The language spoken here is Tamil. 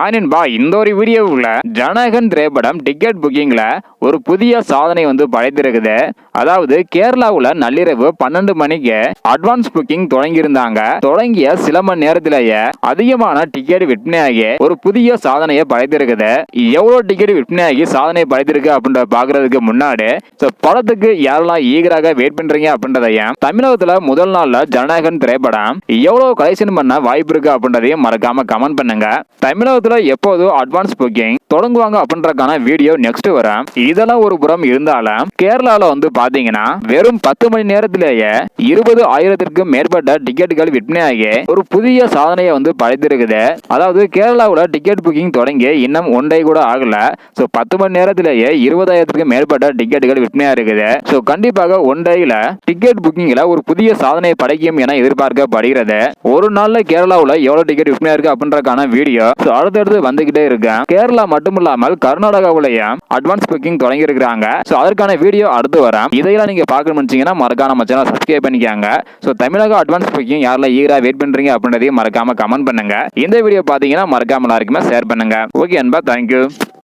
ஹாய் நண்பா இந்த ஒரு வீடியோவுக்குள்ள ஜனகன் திரைப்படம் டிக்கெட் புக்கிங்கில் ஒரு புதிய சாதனை வந்து படைத்திருக்குது. அதாவது கேரளாவில் நள்ளிரவு பன்னெண்டு மணிக்கு அட்வான்ஸ் புக்கிங் தொடங்கியிருந்தாங்க. தொடங்கிய சில மணி நேரத்திலேயே அதிகமான டிக்கெட் விற்பனையாகி ஒரு புதிய சாதனையை படைத்திருக்குது. எவ்வளோ டிக்கெட் விற்பனையாகி சாதனை படைத்திருக்கு அப்படின்ற பார்க்கறதுக்கு முன்னாடி ஸோ படத்துக்கு யாரெல்லாம் ஈகராக வெயிட் பண்ணுறீங்க அப்படின்றதையும் தமிழகத்தில் முதல் நாளில் ஜனநாயகன் திரைப்படம் எவ்வளோ கலெக்ஷன் பண்ண வாய்ப்பு இருக்கு அப்படின்றதையும் மறக்காம கமெண்ட் பண்ணுங்க. தமிழகத்தில் எப்போதும் அட்வான்ஸ் புக்கிங் தொடங்குவாங்க அப்படின்றக்கான வீடியோ நெக்ஸ்ட் வரும். இதெல்லாம் ஒரு புறம் இருந்தாலும் கேரளால வந்து பாத்தீங்கன்னா வெறும் பத்து மணி நேரத்திலேயே இருபது ஆயிரத்திற்கும் மேற்பட்ட டிக்கெட்டுகள் விற்பனையாகி ஒரு புதிய சாதனையை வந்து படைத்திருக்குது. அதாவது கேரளாவில் டிக்கெட் புக்கிங் தொடங்கி இன்னும் ஒன்றை கூட ஆகல. ஸோ பத்து மணி நேரத்திலேயே இருபதாயிரத்துக்கும் மேற்பட்ட டிக்கெட்டுகள் விற்பனையா இருக்குது ஸோ கண்டிப்பாக ஒன் டேல டிக்கெட் புக்கிங்ல ஒரு புதிய சாதனை படைக்கும் என எதிர்பார்க்கப்படுகிறது. ஒரு நாள்ல கேரளாவில் எவ்வளவு டிக்கெட் விற்பனையா இருக்கு அப்படின்றக்கான வீடியோ ஸோ அடுத்தடுத்து வந்துகிட்டே இருக்கு. கேரளா மட்டும் இல்லாமல் கர்நாடகாவிலையும் அட்வான்ஸ் புக்கிங் தொடங்கி இருக்கிறாங்க. ஸோ அதற்கான வீடியோ அடுத்து வரேன். இதையெல்லாம் நீங்க பார்க்கணும்னு நினைச்சீங்கன்னா மறக்காம நம்ம சேனல் சப்ஸ்கிரைப் பண்ணிக்காங்க. ஸோ தமிழக அட்வான்ஸ் புக்கிங் யாரெல்லாம் ஈகரா வெயிட் பண்றீங்க அப்படின்றதையும் மறக்காம கமெண்ட் பண்ணுங்க. இந்த வீடியோ பார்த்தீங்கன்னா மறக்காம எல்லாருக்குமே ஷேர் பண்ணுங்க. ஓகே அன்பா தேங்க்யூ